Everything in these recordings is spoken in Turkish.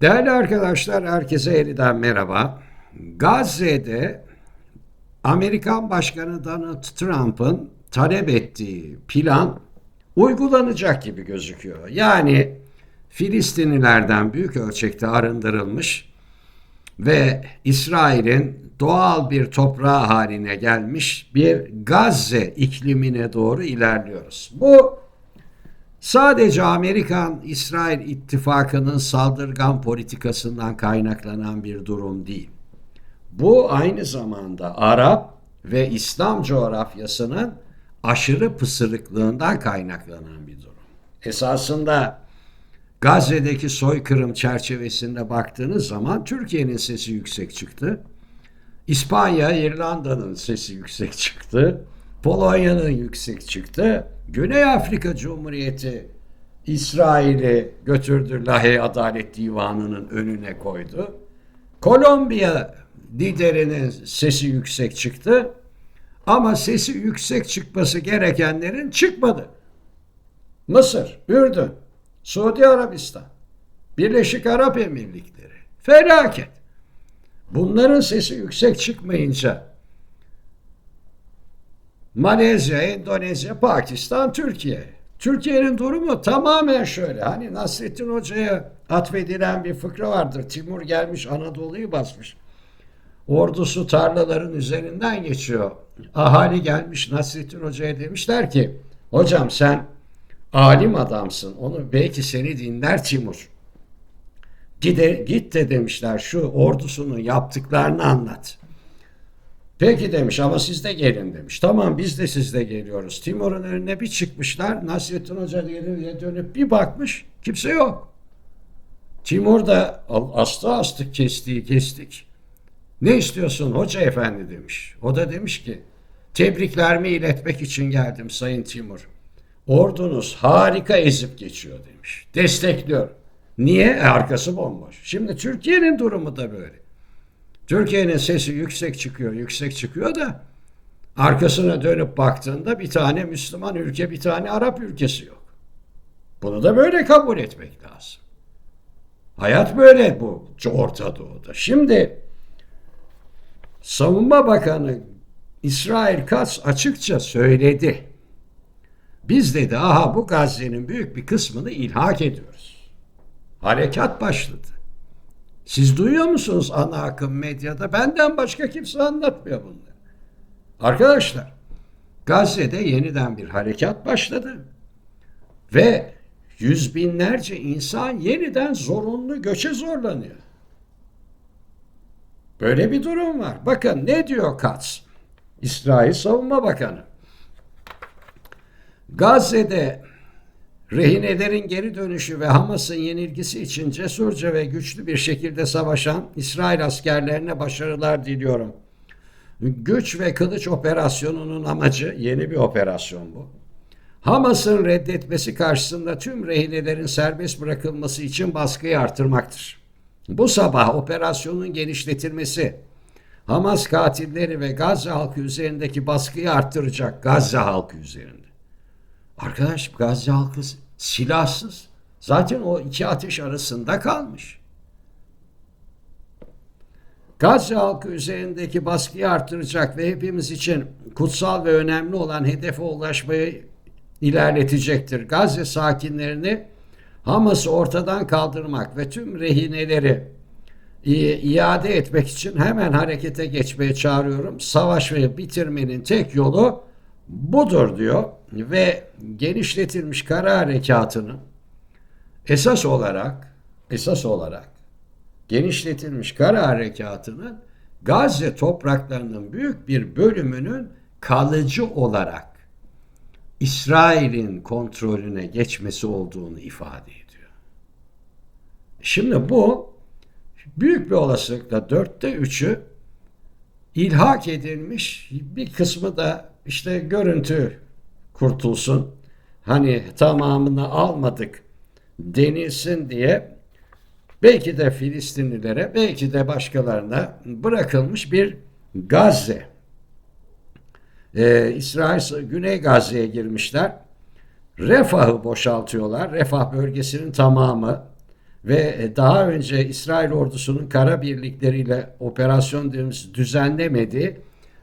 Değerli arkadaşlar, herkese yeniden merhaba. Gazze'de Amerikan Başkanı Donald Trump'ın talep ettiği plan uygulanacak gibi gözüküyor. Yani Filistinlilerden büyük ölçekte arındırılmış ve İsrail'in doğal bir toprağı haline gelmiş bir Gazze iklimine doğru ilerliyoruz. Bu Sadece Amerikan-İsrail ittifakının saldırgan politikasından kaynaklanan bir durum değil. Bu aynı zamanda Arap ve İslam coğrafyasının aşırı pısırıklığından kaynaklanan bir durum. Esasında Gazze'deki soykırım çerçevesinde baktığınız zaman Türkiye'nin sesi yüksek çıktı. İspanya, İrlanda'nın sesi yüksek çıktı. Polonya'nın yüksek çıktı. Güney Afrika Cumhuriyeti İsrail'i götürdü Lahey Adalet Divanı'nın önüne koydu. Kolombiya liderinin sesi yüksek çıktı. Ama sesi yüksek çıkması gerekenlerin çıkmadı. Mısır, Ürdün, Suudi Arabistan, Birleşik Arap Emirlikleri, felaket. Bunların sesi yüksek çıkmayınca Malezya, Endonezya, Pakistan, Türkiye. Türkiye'nin durumu tamamen şöyle. Hani Nasrettin Hoca'ya atfedilen bir fıkra vardır. Timur gelmiş Anadolu'yu basmış. Ordusu tarlaların üzerinden geçiyor. Ahali gelmiş Nasrettin Hoca'ya demişler ki hocam sen alim adamsın. Onu belki seni dinler Timur. Gide, git de demişler şu ordusunun yaptıklarını anlat. Peki demiş ama siz de gelin demiş. Tamam biz de sizde geliyoruz. Timur'un önüne bir çıkmışlar. Nasrettin Hoca geriye dönüp bir bakmış. Kimse yok. Timur da astı astık kestiği kestik. Ne istiyorsun hoca efendi demiş. O da demiş ki tebriklerimi iletmek için geldim Sayın Timur. Ordunuz harika ezip geçiyor demiş. Destekliyor. Niye? E, arkası bomboş. Şimdi Türkiye'nin durumu da böyle. Türkiye'nin sesi yüksek çıkıyor, yüksek çıkıyor da arkasına dönüp baktığında bir tane Müslüman ülke, bir tane Arap ülkesi yok. Bunu da böyle kabul etmek lazım. Hayat böyle bu Orta Doğu'da. Şimdi Savunma Bakanı İsrail Katz açıkça söyledi. Biz dedi aha bu Gazze'nin büyük bir kısmını ilhak ediyoruz. Harekat başladı. Siz duyuyor musunuz ana akım medyada? Benden başka kimse anlatmıyor bunları. Arkadaşlar, Gazze'de yeniden bir harekat başladı. Ve yüz binlerce insan yeniden zorunlu göçe zorlanıyor. Böyle bir durum var. Bakın ne diyor Katz? İsrail Savunma Bakanı. Gazze'de Rehinelerin geri dönüşü ve Hamas'ın yenilgisi için cesurca ve güçlü bir şekilde savaşan İsrail askerlerine başarılar diliyorum. Güç ve kılıç operasyonunun amacı yeni bir operasyon bu. Hamas'ın reddetmesi karşısında tüm rehinelerin serbest bırakılması için baskıyı artırmaktır. Bu sabah operasyonun genişletilmesi, Hamas katilleri ve Gazze halkı üzerindeki baskıyı arttıracak Gazze halkı üzerinde. Arkadaş Gazze halkı silahsız. Zaten o iki ateş arasında kalmış. Gazze halkı üzerindeki baskıyı artıracak ve hepimiz için kutsal ve önemli olan hedefe ulaşmayı ilerletecektir. Gazze sakinlerini Hamas'ı ortadan kaldırmak ve tüm rehineleri iade etmek için hemen harekete geçmeye çağırıyorum. Savaşı bitirmenin tek yolu budur diyor ve genişletilmiş kara harekatını esas olarak esas olarak genişletilmiş kara harekatının Gazze topraklarının büyük bir bölümünün kalıcı olarak İsrail'in kontrolüne geçmesi olduğunu ifade ediyor. Şimdi bu büyük bir olasılıkla dörtte üçü ilhak edilmiş bir kısmı da işte görüntü kurtulsun. Hani tamamını almadık denilsin diye belki de Filistinlilere belki de başkalarına bırakılmış bir Gazze. Ee, İsrail Güney Gazze'ye girmişler. Refah'ı boşaltıyorlar. Refah bölgesinin tamamı ve e, daha önce İsrail ordusunun kara birlikleriyle operasyon düz- düzenlemediği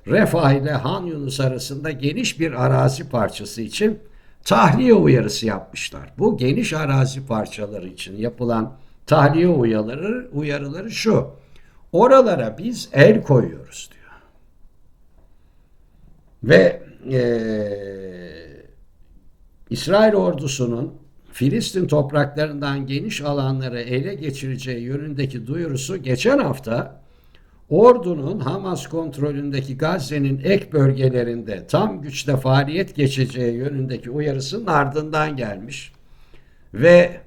Refah ile Han Yunus arasında geniş bir arazi parçası için tahliye uyarısı yapmışlar. Bu geniş arazi parçaları için yapılan tahliye uyarıları, uyarıları şu. Oralara biz el koyuyoruz diyor. Ve eee İsrail ordusunun Filistin topraklarından geniş alanları ele geçireceği yönündeki duyurusu geçen hafta ordunun Hamas kontrolündeki Gazze'nin ek bölgelerinde tam güçle faaliyet geçeceği yönündeki uyarısının ardından gelmiş. Ve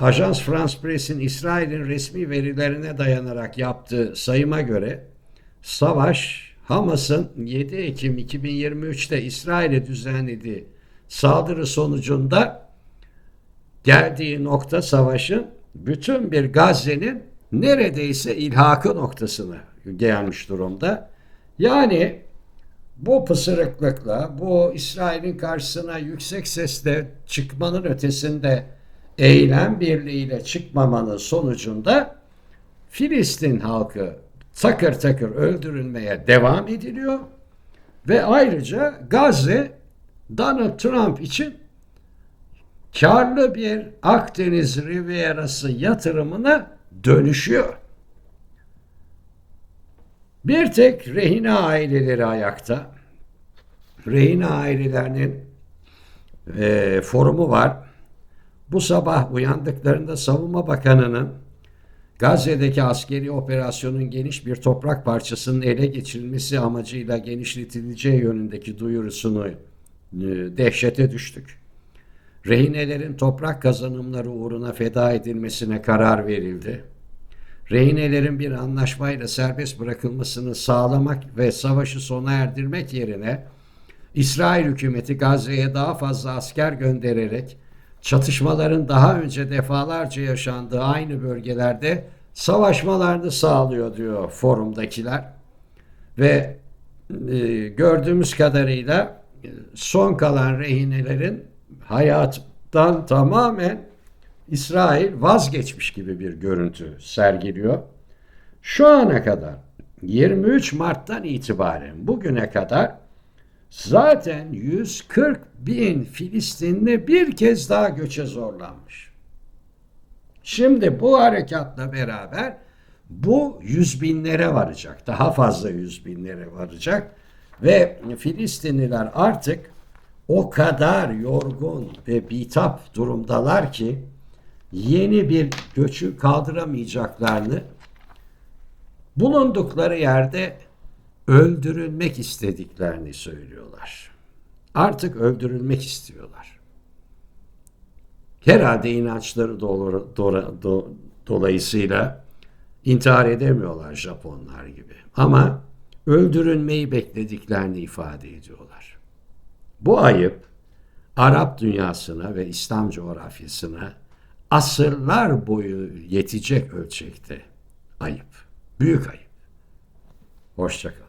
Ajans France Press'in İsrail'in resmi verilerine dayanarak yaptığı sayıma göre savaş Hamas'ın 7 Ekim 2023'te İsrail'e düzenlediği saldırı sonucunda geldiği nokta savaşın bütün bir Gazze'nin neredeyse ilhakı noktasına gelmiş durumda. Yani bu pısırıklıkla, bu İsrail'in karşısına yüksek sesle çıkmanın ötesinde eylem birliğiyle çıkmamanın sonucunda Filistin halkı takır takır öldürülmeye devam ediliyor ve ayrıca Gazze Donald Trump için karlı bir Akdeniz Rivierası yatırımına dönüşüyor. Bir tek rehine aileleri ayakta. Rehine ailelerinin e, forumu var. Bu sabah uyandıklarında Savunma Bakanı'nın Gazze'deki askeri operasyonun geniş bir toprak parçasının ele geçirilmesi amacıyla genişletileceği yönündeki duyurusunu e, dehşete düştük. Rehinelerin toprak kazanımları uğruna feda edilmesine karar verildi. Rehinelerin bir anlaşmayla serbest bırakılmasını sağlamak ve savaşı sona erdirmek yerine İsrail hükümeti Gazze'ye daha fazla asker göndererek çatışmaların daha önce defalarca yaşandığı aynı bölgelerde savaşmalarını sağlıyor diyor forumdakiler. Ve e, gördüğümüz kadarıyla e, son kalan rehinelerin hayattan tamamen İsrail vazgeçmiş gibi bir görüntü sergiliyor. Şu ana kadar 23 Mart'tan itibaren bugüne kadar zaten 140 bin Filistinli bir kez daha göçe zorlanmış. Şimdi bu harekatla beraber bu yüz binlere varacak. Daha fazla yüz binlere varacak. Ve Filistinliler artık o kadar yorgun ve bitap durumdalar ki yeni bir göçü kaldıramayacaklarını bulundukları yerde öldürülmek istediklerini söylüyorlar. Artık öldürülmek istiyorlar. Herhalde inançları doğru, doğru, do, dolayısıyla intihar edemiyorlar Japonlar gibi. Ama öldürülmeyi beklediklerini ifade ediyorlar. Bu ayıp Arap dünyasına ve İslam coğrafyasına asırlar boyu yetecek ölçekte ayıp. Büyük ayıp. Hoşçakalın.